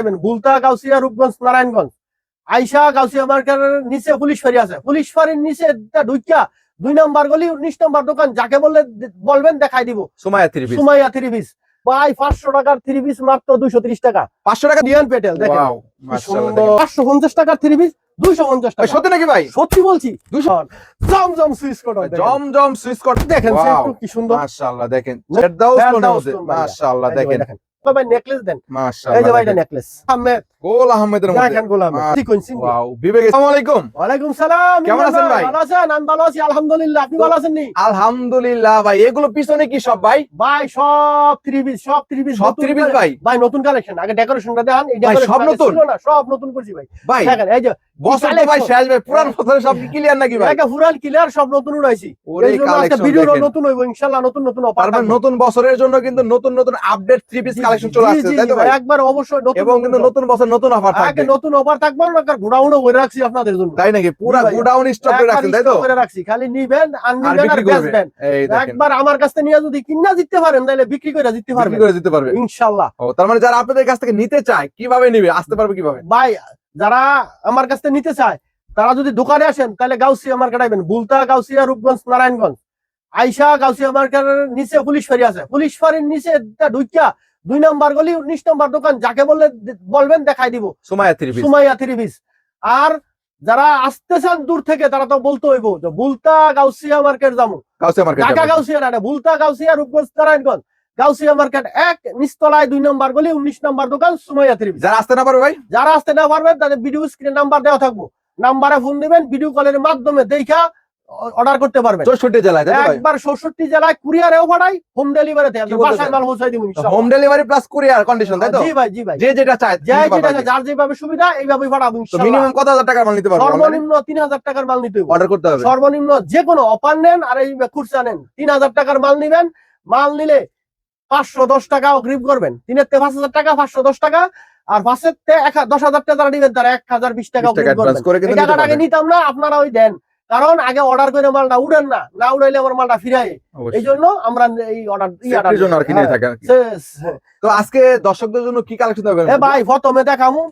যাবেন বুলতা গাউসিয়া রূপগঞ্জ নারায়ণগঞ্জ। আইসা গাউসিয়া মার্কেটের নিচে পুলিশ ফাঁড়ি আছে। পুলিশ ফাঁড়ির নিচে ঢুকিয়া দুই নম্বর গলি উনিশ নম্বর দোকান যাকে বললে বলবেন দেখাই দিব। Sumaiya three piece Sumaiya three piece ভাই পাঁচশো টাকার থ্রি পিস মাত্র দুইশো ত্রিশ টাকা। পাঁচশো টাকা? ডিয়ান পেটেল দেখেন। পাঁচশো পঞ্চাশ টাকার থ্রি পিস দুইশো পঞ্চাশ টাকা। সত্যি নাকি ভাই? সত্যি বলছি। জমজম সুইচ কট দেখেন। কি সুন্দর। মাশাআল্লাহ দেখেন। মাশাআল্লাহ দেখেন। ভাই নেকলেস দেন। এই যে ভাই এটা নেকলেস আহমেদ গোল আহমেদের মধ্যে। দেখেন গোলাম মা- সিকোয়েন্সিং ওয়াও বিবেক আসসালামু আলাইকুম ওয়ালাইকুম সালাম কেমন আছেন ভাই? ভালো আছেন? আমি ভালো আছি আলহামদুলিল্লাহ। আপনি ভালো আছেন নি? আলহামদুলিল্লাহ ভাই এগুলো পিছনে কি সব ভাই? ভাই সব থ্রি সব থ্রি সব থ্রি ভাই? ভাই নতুন কালেকশন আগে ডেকোরেশনটা দেখান এই ভাই, সব নতুন? না সব নতুন করছি ভাই। ভাই দেখেন এই যে বছর তো ভাই শেষ ভাই পুরান বছরে সব ক্লিয়ার নাকি ভাই? একে ফুরাল ক্লিয়ার সব নতুন উড়াইছি। এই জন্য আজকে ভিডিও নতুন হইব ইনশাআল্লাহ নতুন নতুন অফার মানে নতুন বছরের জন্য কিন্তু নতুন নতুন আপডেট থ্রি পিস কালেকশন চলে আসছে তাই তো ভাই? একবার অবশ্যই নতুন এবং কিন্তু নতুন বছর নতুন অফার আগে নতুন অফার থাকবে ঘোড়াউনো করে রাখছি আপনাদের জন্য। তাই নাকি? পুরা। গোডাউন স্টক করে রাখছেন তাই তো? করে রাখছি। খালি নিবেন আর আর নিবেন আর বেচবেন একবার আমার কাছ থেকে নিয়ে যদি কিনা জিততে পারেন তাহলে বিক্রি করে জিততে বিক্রি করে পারবে। ইনশাআল্লাহ ও তার মানে যারা আপনাদের কাছ থেকে নিতে চায় কীভাবে নিবে? আসতে পারবে কীভাবে? ভাই যারা আমার কাছ থেকে নিতে চায় তারা যদি দোকানে আসেন তাহলে গাউসিয়া মার্কেট আইবেন। বুলতা গাউসিয়া রূপগঞ্জ নারায়ণগঞ্জ। আইসা গাউসিয়া মার্কেটের নিচে পুলিশ ফাঁড়ি আছে। পুলিশ ফাঁড়ির নিচে ঢুকিয়া দুই নম্বর গলি উনিশ নম্বর দোকান যাকে বললে বলবেন দেখাই দিব। Sumaiya three piece. Sumaiya three piece. আর যারা আসতে চান দূর থেকে তারা তো বলতে হইব যে বুলতা গাউসিয়া মার্কেট যাব। ঢাকা গাউসিয়া না বুলতা গাউসিয়া রূপগঞ্জ নারায়ণগঞ্জ। গাউসিয়া মার্কেট এক নিচতলায় দুই নম্বর গলি উনিশ নম্বর দোকান সুমাইয়া থ্রি যারা আসতে না পারবে ভাই? যারা আসতে না পারবেন তাদের ভিডিও স্ক্রিনে নাম্বার দেওয়া থাকব। নাম্বারে ফোন দিবেন ভিডিও কলের মাধ্যমে দেখা অর্ডার করতে পারবেন। চৌষট্টি জেলায় তাই তো একবার ষষ্ঠটি জেলায় কুরিয়ারেও পাঠাই হোম কি বলতেছেন? বাসায় মাল পৌঁছাই দিব home delivery plus courier condition তাই তো? জি ভাই জি ভাই। যে যেটা চায় পারবে যেটা যার যেভাবে সুবিধা এইভাবে পাঠাবো ইনশাআল্লাহ। মিনিমাম কত হাজার টাকার মাল নিতে পারবে? সর্বনিম্ন তিন হাজার টাকার মাল নিতে হবে। অর্ডার করতে হবে। সর্বনিম্ন যে কোনো অফার নেন আর এই খুচরা নেন তিন হাজার টাকার মাল নিবেন। মাল নিলে পাঁচশো দশ টাকা অগ্রিম করবেন। তিনের তে পাঁচ হাজার টাকা পাঁচশো দশ টাকা। আর পাঁচের তে এক হা- দশ হাজার টাকা যারা নিবেন তারা এক হাজার বিশ টাকা অগ্রিম করবেন। এই টাকাটা নিতাম না আপনারা ওই দেন। কারণ আগে অর্ডার করে মালটা উড়েন না না উড়াইলে আমার মালটা ফিরাই এই জন্য আমরা এই অর্ডার জন্য আর কি নিয়ে থাকে তো আজকে দর্শকদের জন্য কি কালেকশন হবে এ ভাই প্রথমে দেখামু।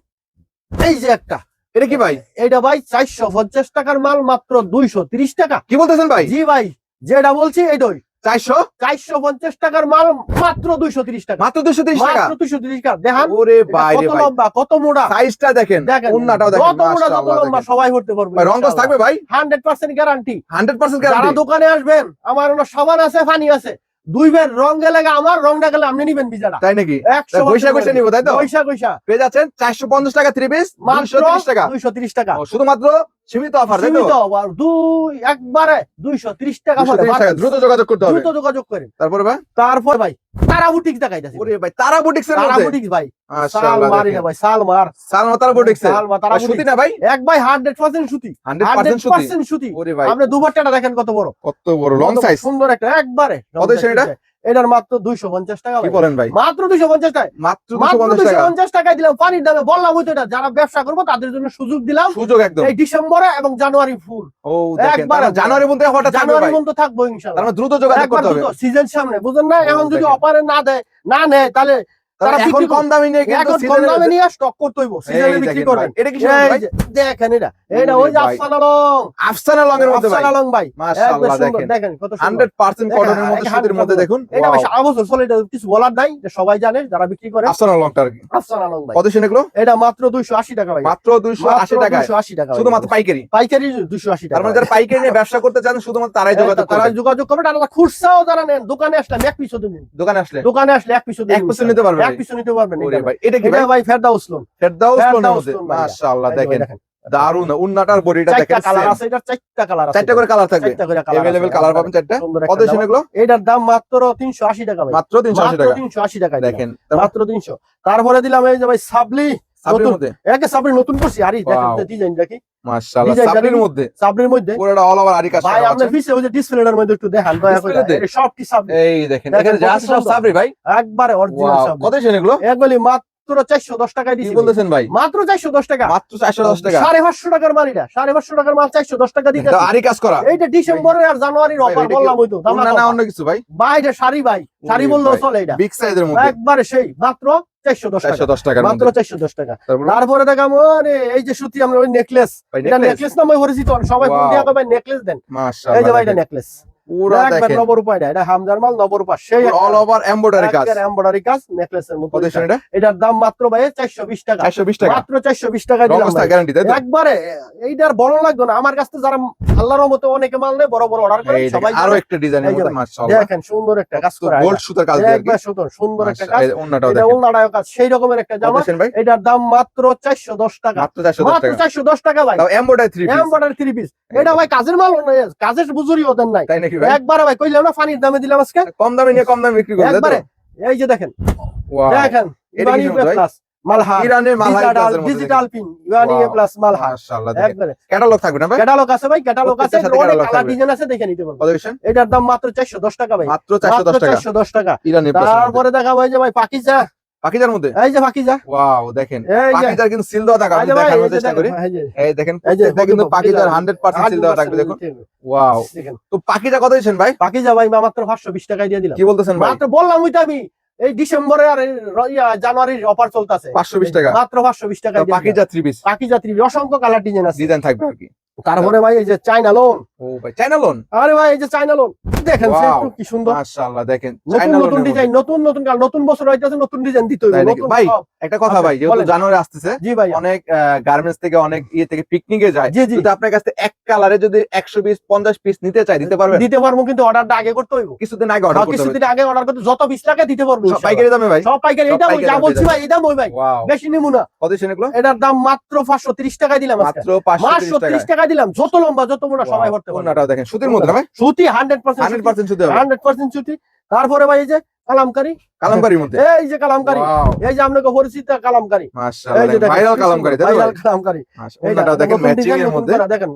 এই যে একটা। এটা কি ভাই? এইটা ভাই চারশো পঞ্চাশ টাকার মাল মাত্র দুইশো তিরিশ টাকা। কি বলতেছেন ভাই? জি ভাই যেটা বলছি এইটাই। চারশো? চারশো পঞ্চাশ টাকার মাল মাত্র দুইশো তিরিশ টাকা। মাত্র তিরিশ টাকা? মাত্র দুইশো তিরিশ টাকা। দেখান ওরে এটা ভাই রে কত লম্বা কত মোটা? সাইজটা দেখেন দেখেন উন্নাটাও দেখেন মোটা যত মাশাআল্লাহ লম্বা সবাই করতে পারবে ভাই রংকস থাকবে ভাই? Hundred percent guarantee. Hundred percent যারা গ্যারান্টি। দোকানে আসবেন আমার ওনার সাবান আছে পানি আছে দুই বের রং গেলে আমার রংটা গেলে আপনি নিবেন বিজাটা তাই নাকি? একশো পয়সা পয়সা নিবো তাই তো? পয়সা পয়সা পেয়ে যাচ্ছেন চারশো পঞ্চাশ টাকা থ্রি পিস মাত্র টাকা। দুইশো তিরিশ টাকা। শুধুমাত্র সীমিত অফার সীমিত আবার দুই একবারে দুইশো তিরিশ টাকা 230 পড়ে। টাকা দ্রুত যোগাযোগ করতে হবে। দ্রুত যোগাযোগ করেন তারপরে ভাই? তারপর ভাই তারা বুটিক ওরে ভাই তারা বুটিক্স তারা মধ্যে? ভাই। সাল মারি না দেখেন। ভাই সাল মার সালমা তারা বুটিক্স এর সাল তারা ভাই, সুতি না ভাই? এক ভাই হান্ড্রেড পার্সেন্ট সুতি। 100% হান্ড্রেড সুতি? ওরে ভাই। আপনি দুপাট্টাটা দেখেন কত বড়। কত বড় লং সাইজ সুন্দর একটা একবারে কত? এটার মাত্র দুইশো পঞ্চাশ টাকা ভাই। বলেন ভাই? মাত্র দুইশো পঞ্চাশ টাকা মাত্র দুইশো টাকা। পঞ্চাশ টাকায় দিলাম পানির দামে। বললাম হয়তো এটা যারা ব্যবসা করব তাদের জন্য সুযোগ দিলাম। সুযোগ একদম। এই ডিসেম্বরে এবং জানুয়ারি ফুল। ও দেখেন জানুয়ারি মধ্যে হঠাৎ জানুয়ারি থাকব ইনশাল্লাহ। মানে দ্রুত যোগাযোগ করতে হবে। সিজন সামনে বুঝেন না? এখন যদি অপারে না দেয় না নেয় তাহলে তারা এখন কম দামে নিয়ে কিন্তু এখন কম দামে নিয়ে স্টক করতে হইব। সিজনে বিক্রি করবেন এটা কি? দেখেন এটা। এটা ওই যে ভাই। আফসান আলম আফসানা লং এর মধ্যে ভাই। আফসান আলম ভাই। মাশাআল্লাহ দেখেন। দেখেন কত 100% কটনের মধ্যে সুতির মধ্যে দেখুন। এটা ভাই Wow, সারা বছর চলে এটা কিছু বলার নাই যে সবাই জানে যারা বিক্রি করে। আফসানা আফসান আলম ভাই। কত এটা মাত্র 280 টাকা ভাই। মাত্র 280 টাকায়। 280 টাকা। শুধুমাত্র পাইকারি। পাইকারি 280 তার মানে যারা পাইকারি নিয়ে ব্যবসা করতে চান শুধুমাত্র তারাই যোগাযোগ তারা করবেন যোগাযোগ করবে। খুচরাও যারা নেন দোকানে আসলে এক পিছু দেবেন দোকানে আসলে। দোকানে আসলে এক পিছু এক দেবেন পিছু নিতে পারবে এক পিছু নিতে পারবেন ওরে এটা ভাই এটা কি ভাই এটা ভাই ফেরদাউস লোন ফেরদাউস লোনের ফেরদাউস মধ্যে লোন ভাইয়া। মাশাআল্লাহ এই যে ভাই দেখেন দেখেন। দারুন উন্নাটার বডিটা চারটা দেখেন কালার same। আছে এটা চারটা কালার আছে চারটা করে কালার থাকবে চারটা করে কালার अवेलेबल কালার পাবেন চারটা সুন্দর কত একটা শুনে দাম। এগুলো এটার দাম মাত্র 380 টাকা ভাই মাত্র 380 মাত্র টাকা 380 টাকা দেখেন দেখেন মাত্র 300 তারপরে দিলাম এই যে ভাই সাবলি সাবরির নতুন। মধ্যে একে সাবরি নতুন করছি আরি দেখেন Wow. ডিজাইন দেখি মাশাআল্লাহ সাবরির মধ্যে। সাবরির মধ্যে। পুরোটা অল ওভার আরি কাজ ভাই আপনি পিছে ওই যে ডিসপ্লেটার মধ্যে একটু দেখান দয়া করে। সব কি সাবরি এই দেখেন দেখেন এখানে যা সব সাবরি ভাই। একবারে অরিজিনাল সাবরি কত শুনে এগুলো? এগুলি মাত্র মাত্র চারশো দশ টাকায় দিচ্ছি বলতেছেন ভাই? মাত্র চারশো দশ টাকা। মাত্র চারশো দশ টাকা। সাড়ে পাঁচশো টাকার মাল এটা। সাড়ে পাঁচশো টাকার মাল চারশো দশ টাকা আরই কাজ করা। এইটা ডিসেম্বরের আর জানুয়ারির অফার বললাম ওই তো না অন্য কিছু ভাই? ভাই এটা শাড়ি ভাই। শাড়ি ওরে বললেও চলে এটা। বিগ সাইজের মধ্যে। একবারে সেই মাত্র তারপরে? দেখাম আরে এই যে সুতি আমরা ওই নেকলেস? নেকলেস পরিচিত সবাই. দিয়ে নেকলেস দেন? এই যে ভাই নেকলেস পুরা দেখেন। নবরূপা এটা এটা হামজার মাল নবরূপা সেই অল ওভার এমব্রয়ডারি কাজ। এমব্রয়ডারি কাজ নেকলেসের মতো এটা। এটা? এটার দাম মাত্র ভাই চারশো বিশ টাকা। চারশো বিশ টাকা। মাত্র চারশো বিশ টাকা দিলাম অবস্থা গ্যারান্টি তাই একবারে এইটার বড় লাগবে না। আমার কাছ থেকে যারা আল্লাহর মতো অনেকে মাল নেয় বড় বড় অর্ডার করে সবাই আরও একটা ডিজাইনের মাশাআল্লাহ। দেখেন সুন্দর একটা কাজ করা গোল্ড সুতার কাজ দিয়ে একবার সুন্দর সুন্দর একটা কাজ। ওন্নাটাও দেখেন। উল্লাটায় কাজ সেই রকমের একটা জামা। এটার দাম মাত্র চারশো দশ টাকা। মাত্র চারশো দশ মাত্র টাকা চারশো দশ টাকা ভাই। Embroidery three piece embroidery three piece এটা ভাই কাজের মাল কাজের বুঝুরি ওদের নাই। তাই নাকি ভাই? একবারে ভাই কইলাম না পানির দামে দিলাম আজকে। কম দামে নিয়ে কম দামে বিক্রি করে একবারে এই যে দেখেন দেখেন? প্লাস ইরানের ডিজিটাল পিন প্লাস মালহার মাশাআল্লাহ একবারে। ক্যাটালগ থাকবে না ভাই? ক্যাটালগ আছে ভাই ক্যাটালগ আছে অনেক কালার ডিজাইন আছে দেখে নিতে এটার দাম মাত্র চারশো দশ টাকা ভাই। মাত্র টাকা। তারপরে দেখা ভাই যে ভাই পাকিজা পাখিজার মধ্যে? এই যে পাকিজা ওয়াও দেখেন। পাখিজার কিন্তু সিল দেওয়া এই আমি দেখানোর চেষ্টা করি। এই দেখেন প্রত্যেকটা কিন্তু পাখিজার দেখুন। হান্ড্রেড পার্সেন্ট সিল দেওয়া থাকবে দেখুন। ওয়াও। তো পাখিটা কত দিচ্ছেন ভাই? পাকিজা ভাই মাত্র পাঁচশো বিশ টাকায় দিয়ে দিলাম। কি বলতেছেন ভাই? মাত্র বললাম ওইটা আমি। এই ডিসেম্বরে আর জানুয়ারির অফার চলতেছে। পাঁচশো বিশ টাকা। মাত্র পাঁচশো বিশ টাকায় দিয়ে দিলাম। পাখিজা থ্রি পিস জাতির অসংখ্য কালার ডিজাইন আছে। ডিজাইন থাকবে আর কি। তারপরে ভাই এই যে চাইনা লোন ও ভাই চাইনা লোন আরে ভাই এই যে চাইনা লোন দেখেন সে একটু কি সুন্দর। মাশাআল্লাহ দেখেন চাইনা নতুন ডিজাইন নতুন নতুন কালার নতুন বছর হইতেছে নতুন ডিজাইন দিতে নতুন ভাই, একটা কথা আচ্ছা, ভাই যেহেতু জানুয়ারি আসতেছে জি ভাই। অনেক গার্মেন্টস থেকে অনেক ইয়ে থেকে পিকনিকে যায়। জি জি। যদি আপনার কাছে এক কালারে যদি পিস পিস নিতে চাই দিতে পারবেন? দিতে পারব কিন্তু অর্ডারটা আগে করতে হইব। কিছুদিন আগে অর্ডার করতে হবে। কিছুদিন আগে অর্ডার করতে যত বিশ টাকা দিতে পারব সব পাইকারি দামে ভাই? সব পাইকারি এটা যা বলছি। ভাই মই ভাই। বেশি নিমু না। কত দিচ্ছেন এগুলো? এটার দাম মাত্র পাঁচশো তিরিশ টাকায় দিলাম আজকে। মাত্র পাঁচশো পাঁচশো তিরিশ তিরিশ টাকা টাকা দিলাম যত লম্বা যত মোটা সবাই ভরতে পারবে দেখেন সুতির মধ্যে ভাই? সুতি হান্ড্রেড পার্সেন্ট হান্ড্রেড পার্সেন্ট সুতি হবে। হান্ড্রেড পার্সেন্ট সুতি। তারপরে ভাই এই যে কালামকারি। কালামকারির মধ্যে? এই যে কালামকারি। এই যে আপনাকে পরিচিত কালামকারি। মাশাআল্লাহ ভাইরাল কালামকারি সুন্দর, তাই তো ভাই? viral কালামকারি ওনাটাও দেখেন ম্যাচিং এর মধ্যে। দেখেন।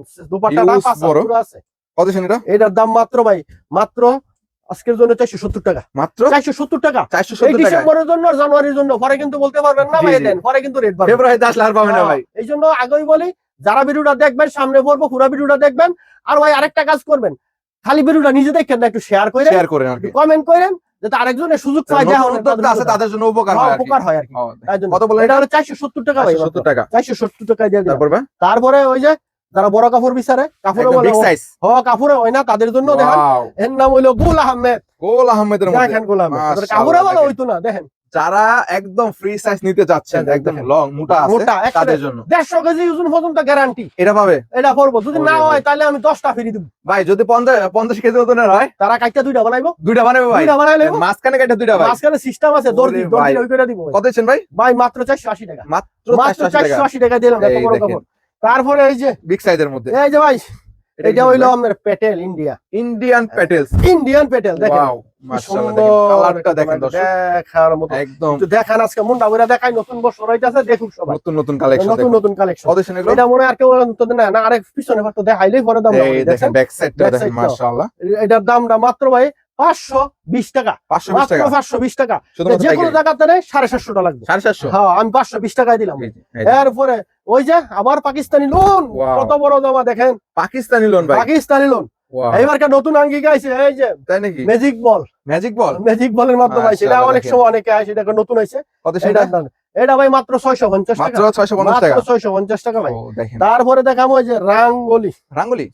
পুরো আছে। কত এটার দাম মাত্র ভাই মাত্র আজকের জন্য চারশো সত্তর টাকা। মাত্র? চারশো সত্তর টাকা। চারশো সত্তর ডিসেম্বরের জন্য জানুয়ারির জন্য পরে কিন্তু বলতে পারবেন না ভাই দেন পরে কিন্তু রেট পাবেন ফেব্রুয়ারিতে আসলে আর পাবেন না ভাই। এই জন্য আগেই বলি যারা ভিডিওটা দেখবেন সামনে পড়ব পুরো ভিডিওটা দেখবেন। আর ভাই আরেকটা কাজ করবেন। খালি ভিডিওটা নিজে দেখেন না একটু শেয়ার করে শেয়ার করেন কমেন্ট করেন যাতে আরেকজনের সুযোগ পায় নতুন উদ্যোক্তা আছে তাদের জন্য উপকার হয় উপকার হয় আর কি। ও, তাই জন্য। কত বলেন। এটা হলো টাকা ভাই সত্তর টাকা। চারশো সত্তর টাকা দিয়ে দিলাম। তারপর তারপরে ওই যে যারা বড় কাপড় বিচারে কাপড়ে বলে বিগ সাইজ হ কাপড়ে হয় না তাদের জন্য দেখেন। এর নাম গুল আহমেদ। গোল আহমেদের মধ্যে। দেখেন গুল আহমেদ। তাদের মাশাআল্লাহ, কাপড়ে বলে হইতো না দেখেন। যারা একদম ফ্রি সাইজ নিতে দেখেন, একদম লং মোটা আছে মোটা তাদের জন্য। দেড়শো কেজি ওজন পর্যন্ত গ্যারান্টি এটা পাবে। এটা করব। যদি না হয় তাহলে আমি দশটা ফিরি দিব। ভাই যদি পঞ্চাশ পঞ্চাশ কেজি ওজনের হয় তারা কাইটা দুইটা বানাইবো। দুইটা বানাবে ভাই। দুইটা বানাই লেবো মাঝখানে কেটে দুইটা ভাই। মাঝখানে সিস্টেম আছে দর্জি দর্জি ভাই। ওই করে দিব। কত দিচ্ছেন ভাই? ভাই মাত্র চারশো আশি টাকা। মাত্র মাত্র চারশো আশি চারশো টাকা আশি দিলাম এত বড়। কাপড় তারপরে এই যে বিগ সাইজের মধ্যে। এই যে ভাই এটা হইল? আপনার Patel India Indian Patels Indian Patel দেখেন। ওয়াও কি মাশাআল্লাহ সুন্দর দেখেন কালারটা দেখেন একটা দর্শক। দেখার মতো। একদম। দেখান আজকে মুন্ডা বইরা দেখাই নতুন বছর হইতাছে দেখুন সবাই। নতুন নতুন কালেকশন নতুন নতুন কালেকশন কত এগুলো? এটা মনে আর কেউ অন্তত না না আরেক পিছনে হয়তো দেখাইলেই পরে দাম দেখেন ব্যাক সাইডটা দেখেন মাশাআল্লাহ। এটার দামটা মাত্র ভাই পাঁচশো বিশ টাকা। 520 মাত্র টাকা। পাঁচশো বিশ টাকা। শুধুমাত্র যে কোনো জায়গাতে নেই সাড়ে সাতশো টাকা লাগবে। 750 হ্যাঁ আমি পাঁচশো বিশ টাকায় দিলাম। এরপরে ওই যে আবার পাকিস্তানি লোন কত বড় জমা দেখেন। পাকিস্তানি লোন পাকিস্তানি লোন এইবারকার নতুন আঙ্গি গাইছে এই যে তাই নাকি? Magic ball magic ball magic বলের মাধ্যমে আছে এটা অনেক সময় অনেকে এটা নতুন হয়েছে কত সেটা? এটা ভাই মাত্র ছয়শো পঞ্চাশ মাত্র 650 টাকা? মাত্র ছয়শো পঞ্চাশ টাকা ভাই। তারপরে দেখাম যে রাঙ্গলি। রাঙ্গুলি?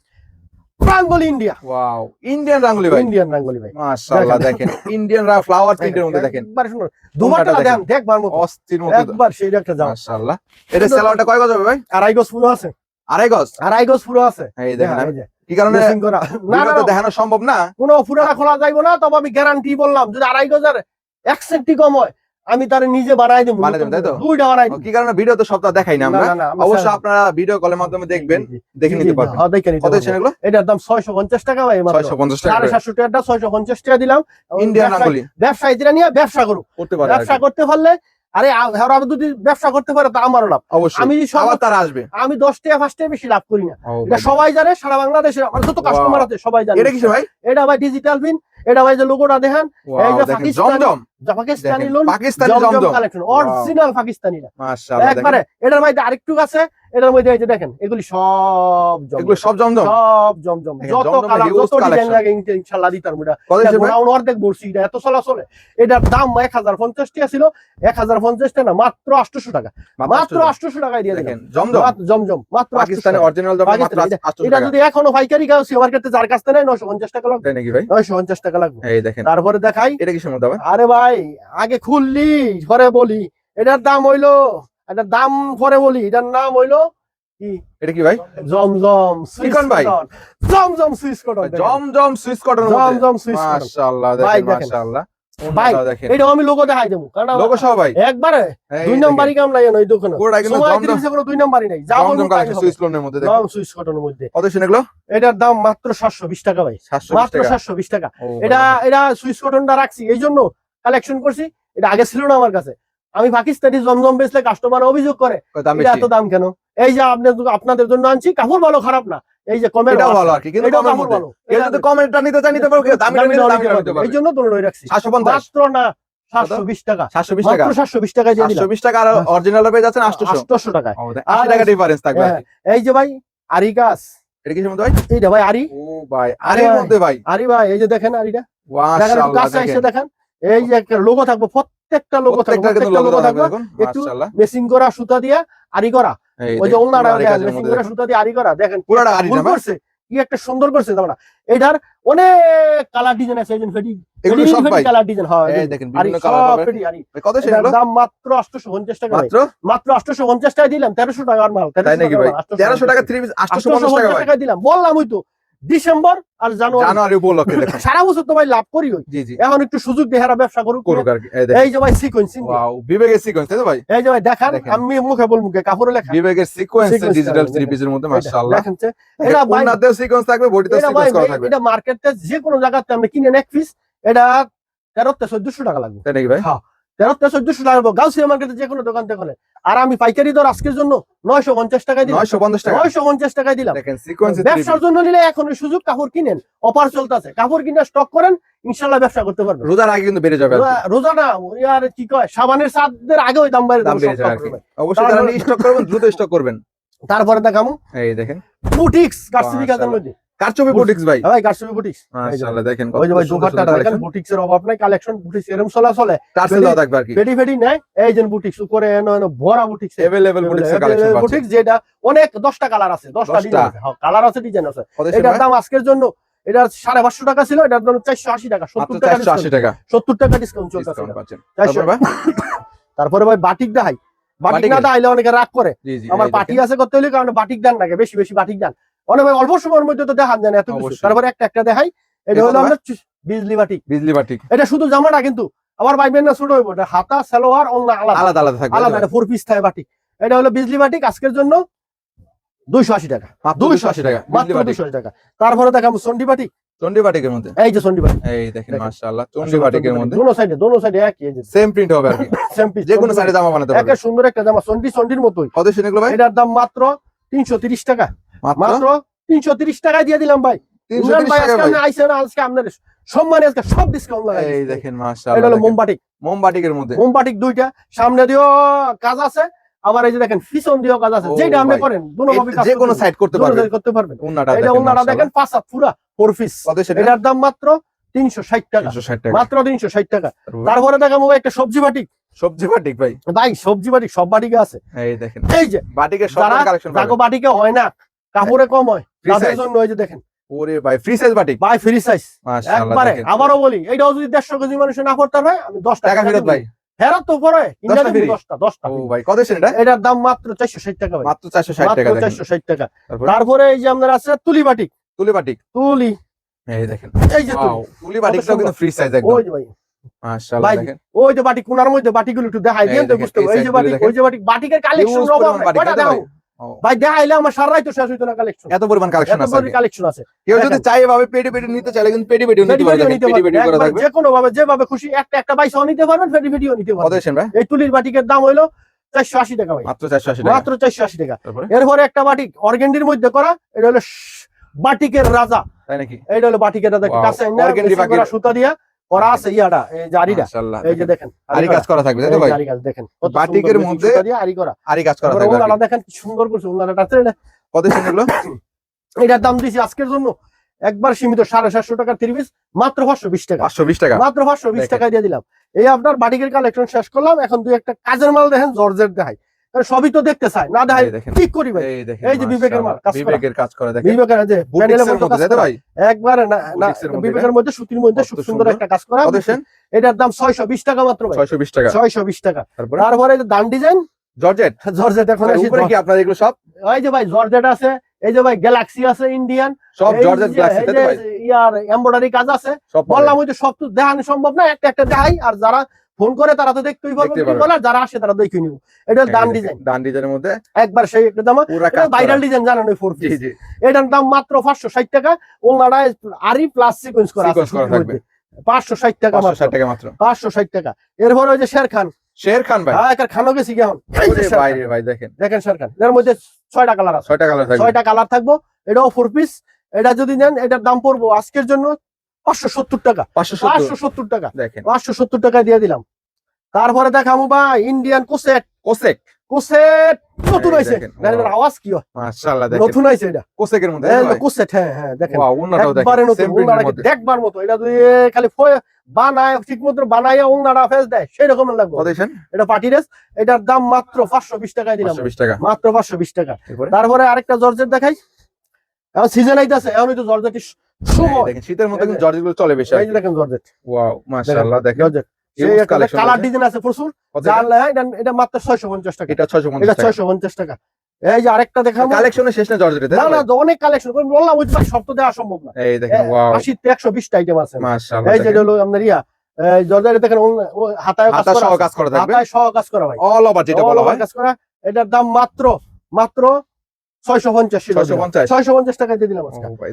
রাঙ্গলি ইন্ডিয়া। ওয়াও ইন্ডিয়ান রাঙ্গুলি ভাই। ইন্ডিয়ান রাঙ্গলি ভাই। মাশাআল্লাহ দেখেন। ইন্ডিয়ান রা ফ্লাওয়ার প্রিন্টের মধ্যে দেখেন। একবার সুন্দর দুবারটা দেখেন। দেখবার মতো। অস্থির মতো। একবার সেই একটা জামা মাশাআল্লাহ। এটা সেলারটা কয় গজ হবে ভাই? আড়াই গজ পুরো আছে। আড়াই গজ? আড়াই গজ পুরো আছে। এই দেখেন। আমি- এই কারণে dressing করা। না না ভিডিওতে না, দেখানো সম্ভব না? কোনো পুরানা খোলা যাইবো না তবে আমি গ্যারান্টি বললাম যদি আড়াই গজের এক সেন্টি কম হয় আমি তার নিজে বানাই দেবো। তাই তো? দুইটা কি কারণে দেখাই না আমরা? অবশ্য আপনারা ভিডিও কলের মাধ্যমে দেখবেন দেখে নিতে পারবেন। হ্যাঁ, কত এগুলো এটার দাম টাকা ভাই টাকা টাকাটা দিলাম। ইন্ডিয়ান ব্যবসায়ীরা নিয়ে ব্যবসা করুক। করতে পারে ব্যবসা করতে পারলে আরে আ- আমি যদি ব্যবসা করতে পারে তা আমারও লাভ। অবশ্যই। আমি তারা আসবে। আমি দশ টাকা পাঁচ টাকা বেশি লাভ করি না। এটা সবাই জানে সারা বাংলাদেশের আমার যত কাস্টমার আছে সবাই জানে। এটা কি ভাই এটা ভাই ডিজিটাল পিন এটা ভাই যে লোগোটা দেখেন এই যে Zamzam. Pakistani lawn Pakistani Zamzam collection original পাকিস্তানিটা। মাশাআল্লাহ একবারে এটার মধ্যে আরেকটু আছে এটার মধ্যে এই যে দেখেন এগুলি সব জমজম। এগুলো সব জমজম? সব জমজম। যত কালার যত ডিজাইন লাগে ইনশাআল্লাহ এটা কত গোডাউন অর্ধেক বলছি এটা এত চলা চলে এটার দাম এক হাজার পঞ্চাশ টাকা ছিল এক হাজার পঞ্চাশ টাকা না মাত্র আটশোশো টাকা। মাত্র আটশোশো টাকায় দিয়ে দেখেন জমজম। জমজম মাত্র পাকিস্তানি অরিজিনাল জমজম মাত্র পাকিস্তানি, 800 এটা টাকা। যদি এখনও পাইকারি গাছ মার্কেটে যার কাছ নেয় নয়শো পঞ্চাশ টাকা লাগবে নাকি ভাই? নয়শো পঞ্চাশ টাকা লাগবে। এই দেখেন। তারপরে দেখাই। এটা কি সময় আরে ভাই আগে খুললি ঘরে বলি। এটার দাম হইল এটার দাম পরে বলি এটার নাম হইল কি? এটা কি ভাই? জমজম চিকন ভাই। Zamzam Swiss cotton Zamzam Swiss জম মধ্যে। Zamzam Swiss cotton. মাশাআল্লাহ দেখেন। মাশাআল্লাহ। ভাই, এটা আমি লোগো দেখাই দেবো কারণ লোগো সহ ভাই। একবারে এই দুই দেখেন, নম্বরই কাম নাই ওই দোকানে। পুরোটা কিন্তু সময় জমজম কোনো দুই নম্বরই নাই যা বলব কালেকশন সুইস লোনের মধ্যে দেখেন। জম সুইস কটনের মধ্যে। কত শুনে এটার দাম মাত্র সাতশো বিশ টাকা ভাই। 720 টাকা। সাতশো বিশ টাকা। এটা এটা সুইস কটনটা রাখছি এই জন্য কালেকশন করছি। এটা আগে ছিল না আমার কাছে। আমি পাকিস্তানি জমজম বেচলে কাস্টমার অভিযোগ করে এত দাম কেন? এই যে আপনি আপনাদের জন্য আনছি কাপড় ভালো খারাপ না। এই যে কমের এটাও ভালো আর কি কিন্তু কমের মধ্যে? কেউ যদি কমেন্টটা নিতে চায় নিতে এই জন্য রাখছি। 750 মাত্র না সাতশো বিশ টাকা। 720 টাকা। মাত্র সাতশো বিশ টাকা দিয়ে দিলাম। 720 টাকা আর অরিজিনাল পেয়ে যাচ্ছেন 800 আটশো টাকায়। ও, 80 টাকা ডিফারেন্স থাকবে হ্যাঁ। এই যে ভাই আরি গাছ। এটা কি সময় ভাই? এইটা ভাই আরি। ও ভাই আরে ভাই। মধ্যে ভাই। আরি ভাই এই যে দেখেন আরিটা। দেখেন এসে দেখেন। দেখেন। এই যে একটা লোগো থাকবে প্রত্যেকটা লোগো থাকবে প্রত্যেকটা লোগো থাকবে একটু মাশাআল্লাহ। মেশিং করা সুতা দিয়া আরি করা। ওই যে দেখুন, ওনারা পুরো আরি কাজের মেশিং মধ্যে করা সুতা দিয়ে আরি করা দেখেন। পুরোটা আরি না করছে কি একটা সুন্দর করছে তোমরা এটার অনেক কালার ডিজাইন আছে যে ফেডি এগুলো সব ভাই কালার ডিজাইন হয় এই দেখেন বিভিন্ন কালার পাবেন। আরি কত সেগুলো দাম মাত্র 850 টাকা মাত্র? মাত্র 850 টাকা দিলাম 1300 টাকার মাল তাই নাকি ভাই? 1300 1300 টাকা 3 850 টাকা দিলাম বললাম ওই তো। ডিসেম্বর আর জানুয়ারি। উপলক্ষে সারা বছর তো ভাই লাভ করি ওই। জি জি। এখন একটু সুযোগ দেহারা ব্যবসা করুক। করুক আর এই যে ভাই সিকোয়েন্স ওয়াও বিবেকের সিকোয়েন্স তাই ভাই? এই যে ভাই দেখান। আমি মুখে বল মুখে কাপড়ে লেখা। বিবেকের সিকোয়েন্স ডিজিটাল থ্রি পিসের মধ্যে মাশাআল্লাহ। দেখেন যে, এটা সিকোয়েন্স থাকবে সিকোয়েন্স করা থাকবে। এটা মার্কেটে যে কোনো জায়গাতে আপনি কিনেন এক পিস এটা তেরোতে চোদ্দশো টাকা লাগবে। তাই নাকি ভাই? তেরোতে চোদ্দশো টাকা গাউসিয়া মার্কেটে যে কোনো দোকান থেকে আর আমি পাইকারি দর আজকের জন্য নয়শো পঞ্চাশ টাকায় দিলাম। 950 টাকা। নয়শো পঞ্চাশ টাকায় দিলাম। ব্যবসার জন্য নিলে এখন সুযোগ কাপড় কিনেন। অফার চলতেছে। কাপড় কিনে স্টক করেন ইনশাল্লাহ ব্যবসা করতে পারবেন। রোজার আগে কিন্তু বেড়ে যাবে রোজা- না আর কি কয় সাবানের চাঁদের আগে ওই দাম বাইরে দাম বেড়ে যাবে অবশ্যই স্টক করবেন দ্রুত স্টক করবেন। তারপরে দেখামু। এই দেখেন। বুটিক্স গার্সিবি মধ্যে কারচুপি বুটিক্স ভাই ভাই গার্সিবি বুটিক্স মাশাআল্লাহ দেখেন ওই যে ভাই কত সুন্দর দোপাট্টাটা সুন্দর দেখেন কালেকশন বুটিক্স এর অভাব নাই কালেকশন বুটিক্স এরকম চলা চলে টার্সেল দাও থাকবে আর কি ফেডি ফেডি নেয় এই যে বুটিক্স উপরে এনো এনো ভরা বুটিক্স अवेलेबल বুটিক্স এর কালেকশন পাচ্ছেন বুটিক্স যেটা অনেক দশটা কালার আছে দশটা 10টা। ডিজাইন আছে কালার আছে ডিজাইন আছে কত সেটা এটার দাম আজকের জন্য এটা সাড়ে পাঁচশো টাকা ছিল এটার দাম চারশো আশি টাকা মাত্র সত্তর টাকা 480 টাকা সত্তর টাকা ডিসকাউন্ট চলতেছে ডিসকাউন্ট পাচ্ছেন চারশো তারপর ভাই তারপরে ভাই বাটিক দেখাই বাটিক বাটিক না এর? দেখাইলে অনেকে রাগ করে জি জি আমার এই বাটি দেখেন। আছে করতে হলে কারণ বাটিক দেন নাকি বেশি বেশি বাটিক দেন অনেক ভাই অল্প সময়ের মধ্যে তো দেখান জানে এত কিছু। তারপরে একটা একটা দেখাই। এটা হলো আমরা বিজলি বাটিক। বিজলি বাটিক। এটা শুধু জামাটা কিন্তু আমার ভাই বেন না ছোট হইব এটা হাতা সালোয়ার অন্য আলাদা। আলাদা আলাদা থাকবে। আলাদা এটা ফোর পিস থাকে বাটিক। এটা হলো বিজলি বাটিক আজকের জন্য দুইশো আশি টাকা। 280 280 টাকা। মাত্র দুইশো টাকা। তারপরে দেখাবো চন্ডি বাটিক। চন্ডি বাটিকের মধ্যে? এই যে চন্ডি বাটিক। এই দেখেন দেখেন। মাশাআল্লাহ চন্ডি বাটিকের মধ্যে। দোনো সাইডে দোনো সাইডে একই এই যে। সেম প্রিন্ট হবে আর কি। সেম পিস যে কোনো সাইডে জামা বানাতে একটা সুন্দর একটা জামা চন্ডি চন্ডির মতোই। কত শুনে এগুলো ভাই? এটার দাম মাত্র তিনশো তিরিশ টাকা। মাত্র? তিনশো তিরিশ টাকা দিয়ে দিলাম ভাই। 330 ইমরান ভাই আজকে ভাই? আপনি আইসেন আজকে আপনার সম্মানে আজকে সব ডিসকাউন্ট লাগাই এই দিচ্ছি। দেখেন এটা হলো মোমবাটিক মোমবাটিকের মধ্যে। মোমবাটিক দুইটা সামনে দিয়েও কাজ আছে আবার এই যে দেখেন পিছন দিয়েও কাজ আছে। যেটা আপনি করেন দুনো ভাবে কাজ যে কোনো সাইড করতে পারবেন। করতে পারবেন। এটা দেখেন পাঁচ হাত পুরা ফোর পিস এটার দাম মাত্র তিনশো ষাট টাকা। 360 টাকা। মাত্র তিনশো ষাট টাকা। তারপরে দেখাবো একটা সবজি বাটিক। সবজি বাটিক ভাই। ভাই সবজি বাটিক সব বাটিকে আছে। এই দেখেন। এই যে বাটিকের সব কালেকশন বাটিকে হয় না কাপড়ে কম হয়। তাদের জন্য যে দেখেন। ওরে ভাই ফ্রি সাইজ বাটিক। ভাই ফ্রি সাইজ একবারে আবারও বলি এইটাও যদি দেড়শো কেজি মানুষের না করতে হয় আমি দশ টাকা ফেরত ভাই। ফেরত তো পরে দশটা দশটা দশটা ভাই কত সেটা এটার দাম মাত্র চারশো ষাট টাকা মাত্র 460 টাকা চারশো ষাট টাকা। তারপরে? এই যে আপনার আছে তুলি বাটিক। তুলি বাটিক। তুলি। এই দেখেন। এই যে তুলি। বাটিকটাও কিন্তু ফ্রি সাইজ একদম। ওই যে ভাই। ওই বাটিক কোনার মধ্যে বাটিগুলো একটু দেখাই দিয়ে বুঝতে এই যে। ওই বাটিক বাটিকের কালেকশন ভাই? দেখাইলে আমার সারাই তো শেষ হইতো না কালেকশন এত পরিমাণ কালেকশন আছে। কালেকশন আছে। কেউ যদি চাই এভাবে পেডি পেডি নিতে চাইলে কিন্তু পেডি পেডিও নিতে পারবে ফেডিও দেখেন, নিতে পেডি পেডি পারবেন করা থাকবে। যে কোনো ভাবে যেভাবে খুশি একটা একটা বাইসাও নিতে পারবেন নিতে কত ভাই? এই তুলির বাটিকের দাম হইল চারশো আশি টাকা ভাই। মাত্র 480 টাকা। মাত্র চারশো আশি টাকা। এরপরে একটা বাটিক অর্গেন্ডির মধ্যে করা এটা হলো বাটিকের রাজা। তাই নাকি? এটা হলো বাটিকের কাছে বাটিক। সুতা দিয়া করা আছে ইয়াটা এই মাশাআল্লাহ এই যে দেখেন আরি কাজ করা থাকবে তাই তো ভাই? আরি কাজ দেখেন বাটিকের মধ্যে আরি করা। আরি কাজ করা থাকবে দেখেন। কি সুন্দর করছে আছে এটা। কত ছিল এগুলো এটার দাম দিয়েছি আজকের জন্য একবার সীমিত সাড়ে সাতশো টাকার তিরিশ মাত্র পাঁচশো বিশ টাকা। পাঁচশো বিশ টাকা। মাত্র পাঁচশো বিশ। টাকায় দিয়ে দিলাম। এই আপনার বাটিকের কালেকশন শেষ করলাম এখন দুই একটা কাজের মাল দেখেন জর্জের দেখাই কারণ সবই তো দেখতে চাই না দেখাই ঠিক করি ভাই এই যে বিবেকের। বিবেকের কাজ করা দেখেন। বিবেকের যে। ভাই? একবারে বিবেকের মধ্যে সুতির মধ্যে সুন্দর। একটা কাজ করা। এটার দাম ছয়শো বিশ টাকা মাত্র ভাই। ছয়শো বিশ টাকা। ছয়শো বিশ টাকা। তারপরে? তারপরে এই যে দান ডিজাইন। জর্জেট? জর্জেট এখন উপরে কি আপনার এগুলো সব? এই যে ভাই জর্জেট আছে এই যে ভাই গ্যালাক্সি আছে ইন্ডিয়ান। সব জর্জেট গ্লাসি তাই ভাই? ইয়ার এমব্রয়ডারি কাজ আছে। বললাম ওই যে সব তো দেখানো সম্ভব না একটা একটা দেখাই। আর যারা ফোন করে তারা তো দেখতেই পারবে আর যারা আসে তারা দেখে নিব। এটা দান ডিজাইন ডান ডিজাইনের মধ্যে একবার সেই একটা দাম ভাইরাল ডিজাইন জানেন ওই ফোর জি এটার দাম মাত্র পাঁচশো ষাট টাকা ওনারা আরই প্লাস সিকোয়েন্স করা থাকবে। পাঁচশো ষাট টাকা পাঁচশো ষাট টাকা মাত্র। পাঁচশো ষাট টাকা। এরপর ওই যে শের খান শের খান ভাই। হ্যাঁ একটা খানো গেছি কেমন ওরে ভাই দেখেন। দেখেন শের খান এর মধ্যে ছয়টা কালার আছে। ছয়টা কালার ছয়টা কালার থাকব। এটাও ফোর পিস এটা যদি নেন এটার দাম পড়ব আজকের জন্য পাঁচশো সত্তর টাকা। পাঁচশো সত্তর। টাকা। দেখেন। পাঁচশো সত্তর টাকা দিয়ে দিলাম। তারপরে দেখামু ভাই ইন্ডিয়ান কোসেট কোসেক কোসেট নতুন wow. আওয়াজ কি হয়? মাশাআল্লাহ দেখেন। নতুন এটা। কোসেকের মধ্যে? কোসেট হ্যাঁ হ্যাঁ দেখেন। ওনাটাও একবারে দেখেন নতুন দেখবার মতো। এটা যদি খালি বানায় ঠিক মতো বানাইয়া ওনারা ফেস দেয় সেই রকম লাগবে এটা পার্টি ড্রেস। এটার দাম মাত্র পাঁচশো বিশ টাকায় দিলাম। পাঁচশো বিশ টাকা। মাত্র পাঁচশো বিশ টাকা। তারপরে আরেকটা জর্জেট দেখাই। এখন সিজন আইতাছে এখন তো সময় দেখেন শীতের মধ্যে কিন্তু জর্জেটগুলো চলে বেশি এই দেখেন জর্জেট। ওয়াও মাশাআল্লাহ দেখেন জর্জেট। কালার ডিজাইন আছে প্রচুর। এটা? লাই- এটা এটা মাত্র ছয়শো পঞ্চাশ টাকা। এটা ছয়শো এটা পঞ্চাশ টাকা। ছয়শো পঞ্চাশ টাকা। এই যে আরেকটা দেখাবো। কালেকশনের শেষ না জর্জেটে না না অনেক কালেকশন বললাম ওই যে সব তো দেওয়া সম্ভব না। এই দেখেন ওয়াও। আশি একশো বিশটা আইটেম আছে। মাশাআল্লাহ এই যে হলো আপনার ইয়া এই দেখেন হাতায় কাজ করা সহ কাজ করা হাতায় সহ কাজ করা ভাই। অল ওভার যেটা All বলা হয়। কাজ করা। এটার দাম মাত্র মাত্র ছয়শো পঞ্চাশ ছয়শো পঞ্চাশ। ছয়শো পঞ্চাশ টাকা দিয়ে দিলাম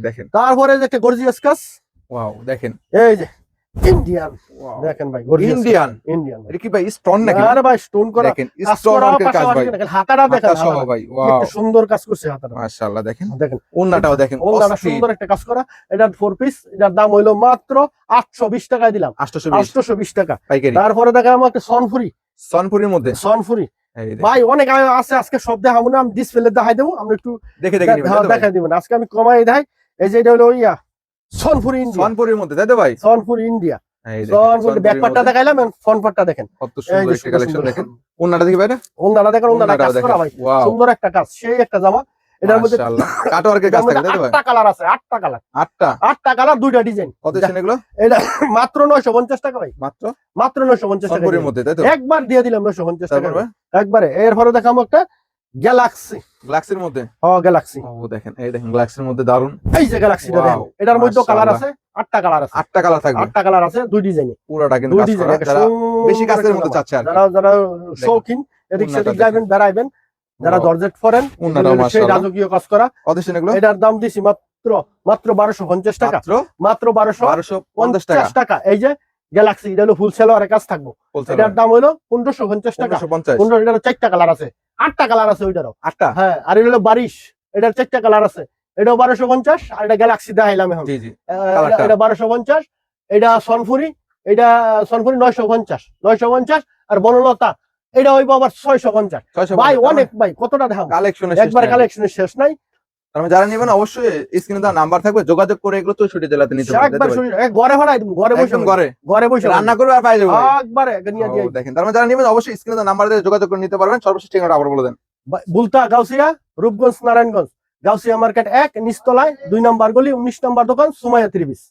দেখেন। তারপরে একটা গর্জিয়াস কাজ। ওয়াও দেখেন। এই যে ইন্ডিয়ান দেখেন ভাই ইন্ডিয়ান ইন্ডিয়ান এটা কি ভাই স্টোন নাকি? আরে ভাই স্টোন করা দেখেন স্টোন ওয়ার্কের কাজ ভাই। হাতাটা দেখেন হাতা সহ ভাই ওয়াও। সুন্দর কাজ করছে হাতাটা। মাশাআল্লাহ দেখেন। দেখেন। ওন্নাটাও দেখেন সুন্দর একটা কাজ করা। এটার ফোর পিস এটার দাম হইল মাত্র আটশো বিশ টাকায় দিলাম। 820 আটশোশো বিশ টাকা। পাইকারি। তারপরে দেখাম একটা সনফুরি সনফুরির মধ্যে? সনফুরি দেখেন। ভাই অনেক আছে আজকে সব দেখাবো না আমি ডিসপ্লে দেখাই দেবো আমরা একটু দেখে দেখে তাই দেখাই দিবেন আজকে আমি কমাই দেখাই এই যে এটা হলো ইয়া সনফুরি ইন্ডিয়া। সনপুরির মধ্যে তাই তো ভাই? সনফুরি ইন্ডিয়া। দেখাইলাম দেখেন। কত সুন্দর একটা কালেকশন দেখেন। ওন্নাটা দেখি ভাই না ওনারা দেখেন ওনারা কাজ করা ভাই। সুন্দর একটা কাজ সেই একটা জামা। এটার মধ্যে মাশাআল্লাহ। কাটওয়ার্কের কাজ থাকে তাই ভাই? আটটা কালার আছে আটটা কালার আটটা? আটটা কালার দুইটা ডিজাইন কত দিচ্ছেন এগুলো? এটা মাত্র নয়শো পঞ্চাশ টাকা ভাই। মাত্র? মাত্র নয়শো পঞ্চাশ টাকা সনপুরির মধ্যে তাই তো? একবার দিয়ে দিলাম নয়শো পঞ্চাশ টাকা। তারপর ভাই? একবারে এরপরে দেখাবো একটা গ্যালাক্সি গ্যালাক্সির মধ্যে? ও গ্যালাক্সি ও দেখেন এই দেখেন গ্লাক্সির মধ্যে দারুণ এই যে গ্যালাক্সিটা দেখেন এটার মধ্যে কালার আছে আটটা কালার আছে। আটটা কালার থাকবে। আটটা কালার আছে দুই ডিজাইনে পুরোটা কিন্তু কাজ করা। যারা বেশি কাজের মধ্যে চাচ্ছে আর যারা যারা শৌখিন এদিক সেদিক যাবেন বেড়াইবেন যারা জর্জেট ফরেন সেই। রাজকীয় কাজ করা। দিচ্ছেন এগুলো? এটার দাম দিছি মাত্র মাত্র বারোশো পঞ্চাশ টাকা। মাত্র? বারোশো বারোশো পঞ্চাশ টাকা। এই যে গ্যালাক্সি এটা হলো ফুল সেলোয়ারের কাজ থাকব। এটার দাম হলো পনেরোশো পঞ্চাশ টাকা। পনেরো এটার চারটা কালার আছে। আটটা কালার আছে ওইটারও। আটটা? হ্যাঁ আর এটা হলো বারিশ। এটার চারটা কালার আছে। এটাও বারোশো পঞ্চাশ আর এটা গ্যালাক্সি দেখাইলাম এখন। এটা- বারোশো পঞ্চাশ এটা সনফুরি এটা সনফুরি নয়শো পঞ্চাশ। নয়শো পঞ্চাশ আর বনলতা এটা হইব আবার ছয়শো পঞ্চাশ। ভাই অনেক ভাই কতটা দাম? কালেকশনের একবার কালেকশনের শেষ নাই। তার যারা নেবেন অবশ্যই স্ক্রিনে তার নাম্বার থাকবে যোগাযোগ করে এগুলো চৌষট্টি জেলাতে নিতে পারবেন একবার ঘরে ভাড়াই দিব ঘরে বসে ঘরে। ঘরে বসে রান্না করবে আর পাই যাবে একবারে নিয়ে দিয়ে দেখেন তার মানে যারা নেবেন অবশ্যই স্ক্রিনে তার নাম্বার দিয়ে যোগাযোগ করে নিতে পারবেন। সর্বশেষ ঠিকানাটা আবার বলে দেন। বুলতা গাউসিয়া রূপগঞ্জ নারায়ণগঞ্জ। গাউসিয়া মার্কেট এক নিস্তলায় দুই নম্বর গলি উনিশ নম্বর দোকান সুমাইয়া ত্রিবিশ।